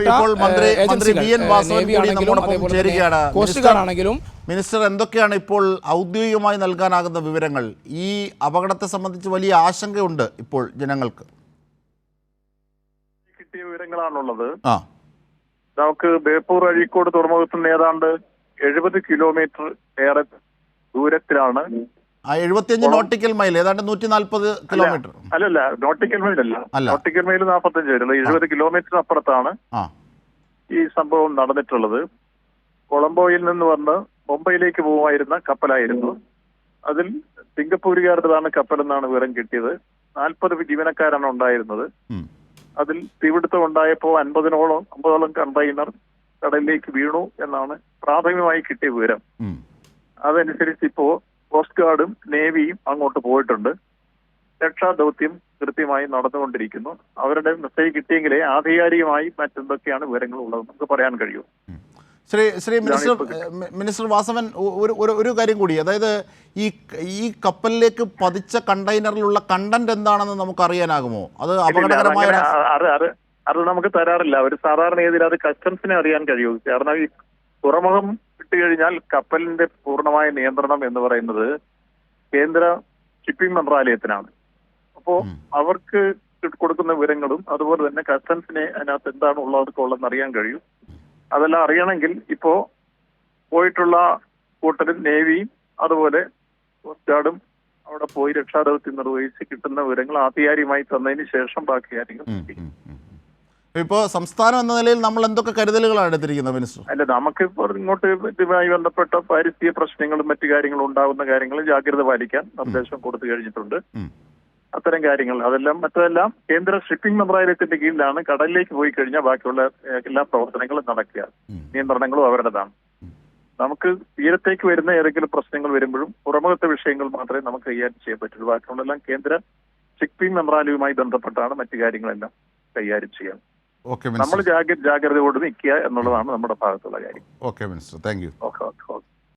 ഇപ്പോൾ മന്ത്രി മന്ത്രി വി എൻ വാസവൻ കൂടി ആണെങ്കിലും നമ്മോടൊപ്പം അതേപോലെ ചേരുകയാണ്. തന്നെ മിനിസ്റ്റർ- എന്തൊക്കെയാണ് ഇപ്പോൾ ഔദ്യോഗികമായി നൽകാനാകുന്ന വിവരങ്ങൾ? ഈ അപകടത്തെ സംബന്ധിച്ച് വലിയ ആശങ്കയുണ്ട് ഇപ്പോൾ ജനങ്ങൾക്ക്. കിട്ടിയ വിവരങ്ങളാണുള്ളത്. ആ. നമുക്ക് ബേപ്പൂർ അഴീക്കോട് തുറമുഖത്ത് നിന്ന് ഏതാണ്ട് എഴുപത് കിലോമീറ്റർ ഏറെ ദൂരത്തിലാണ് എഴുപത്തിയഞ്ച് നോട്ടിക്കൽ മൈൽ ഏതാണ്ട് നൂറ്റി നാല്പത് കിലോമീറ്റർ അല്ലല്ല നോട്ടിക്കൽ മൈൽ അല്ല. നോട്ടിക്കൽ മൈൽ നാൽപ്പത്തഞ്ച് വരുന്നത് എഴുപത് കിലോമീറ്റർ അപ്പുറത്താണ് ഈ സംഭവം നടന്നിട്ടുള്ളത്. കൊളംബോയിൽ നിന്ന് വന്ന് മുംബൈയിലേക്ക് പോകുമായിരുന്ന കപ്പലായിരുന്നു. അതിൽ സിംഗപ്പൂരുകാരുടേതാണ് കപ്പൽ എന്നാണ് വിവരം കിട്ടിയത്. നാൽപ്പത് ജീവനക്കാരാണ് ഉണ്ടായിരുന്നത്. അതിൽ തീപിടുത്തം ഉണ്ടായപ്പോൾ അൻപതിനോളം അമ്പതോളം കണ്ടെയ്നർ കടലിലേക്ക് വീണു എന്നാണ് പ്രാഥമികമായി കിട്ടിയ വിവരം. അതനുസരിച്ച് ഇപ്പോ കോസ്റ്റ് ഗാർഡും നേവിയും അങ്ങോട്ട് പോയിട്ടുണ്ട്. രക്ഷാദൗത്യം കൃത്യമായി നടന്നുകൊണ്ടിരിക്കുന്നു. അവരുടെ മെസ്സേജ് കിട്ടിയെങ്കിലേ ആധികാരികമായി മറ്റെന്തൊക്കെയാണ് വിവരങ്ങൾ ഉള്ളത് നമുക്ക് പറയാൻ കഴിയൂ. ശ്രീ ശ്രീ മിനിസ്റ്റർ മിനിസ്റ്റർ വാസവൻ ഒരു ഒരു ഒരു കാര്യം കൂടി. അതായത് ഈ ഈ കപ്പലിലേക്ക് പതിച്ച കണ്ടെയ്നറിലുള്ള കണ്ടന്റ് എന്താണെന്ന് നമുക്ക് അറിയാനാകുമോ അത് അപകടകരമായ അത് അത് അത് നമുക്ക് തരാറില്ല. ഒരു സാധാരണ രീതിയിൽ അത് കസ്റ്റംസിനെ അറിയാൻ കഴിയൂ. കാരണം ഈ തുറമുഖം വിട്ടു കഴിഞ്ഞാൽ കപ്പലിന്റെ പൂർണമായ നിയന്ത്രണം എന്ന് പറയുന്നത് കേന്ദ്ര ഷിപ്പിംഗ് മന്ത്രാലയത്തിനാണ്. അപ്പോ അവർക്ക് കൊടുക്കുന്ന വിവരങ്ങളും അതുപോലെ തന്നെ കസ്റ്റംസിനെ അതിനകത്ത് എന്താണ് ഉള്ളതൊക്കെ ഉള്ളതെന്ന് അറിയാൻ കഴിയും. അതെല്ലാം അറിയണമെങ്കിൽ ഇപ്പോ പോയിട്ടുള്ള കൂട്ടരും നേവിയും അതുപോലെ കോസ്റ്റ് ഗാർഡും അവിടെ പോയി രക്ഷാദൗത്യം നിർവഹിച്ച് കിട്ടുന്ന വിവരങ്ങൾ ആധികാരികമായി തന്നതിന് ശേഷം ബാക്കി കാര്യങ്ങൾ. ഇപ്പോൾ സംസ്ഥാനം എന്ന നിലയിൽ നമ്മൾ എന്തൊക്കെ കരുതലുകളാണ് എടുത്തിരിക്കുന്നത് മിനിസ്റ്റർ? അല്ല നമുക്കിപ്പോൾ ഇങ്ങോട്ട് ഇതുമായി ബന്ധപ്പെട്ട പരിസ്ഥിതി പ്രശ്നങ്ങളും മറ്റു കാര്യങ്ങളും ഉണ്ടാകുന്ന കാര്യങ്ങൾ ജാഗ്രത പാലിക്കാൻ നിർദ്ദേശം കൊടുത്തു കഴിഞ്ഞിട്ടുണ്ട്. അത്തരം കാര്യങ്ങൾ. അതെല്ലാം മറ്റതെല്ലാം കേന്ദ്ര ഷിപ്പിംഗ് മന്ത്രാലയത്തിന്റെ കീഴിലാണ് കടലിലേക്ക് പോയി കഴിഞ്ഞാൽ ബാക്കിയുള്ള എല്ലാ പ്രവർത്തനങ്ങളും നടക്കുക. നിയന്ത്രണങ്ങളും അവരുടേതാണ്. നമുക്ക് തീരത്തേക്ക് വരുന്ന ഏതെങ്കിലും പ്രശ്നങ്ങൾ വരുമ്പോഴും പുറമുഖത്തെ വിഷയങ്ങൾ മാത്രമേ നമുക്ക് കൈകാര്യം ചെയ്യാൻ പറ്റുള്ളൂ. ബാക്കിയുള്ളതെല്ലാം കേന്ദ്ര ഷിപ്പിംഗ് മന്ത്രാലയവുമായി ബന്ധപ്പെട്ടാണ് മറ്റു കാര്യങ്ങളെല്ലാം കൈകാര്യം ചെയ്യാൻ. നമ്മൾ ജാഗ്രത ജാഗ്ര ജാഗ്രതയോട് നിൽക്കുക എന്നുള്ളതാണ് നമ്മുടെ ഭാഗത്തുള്ള കാര്യം. Okay minister thank you okay okay okay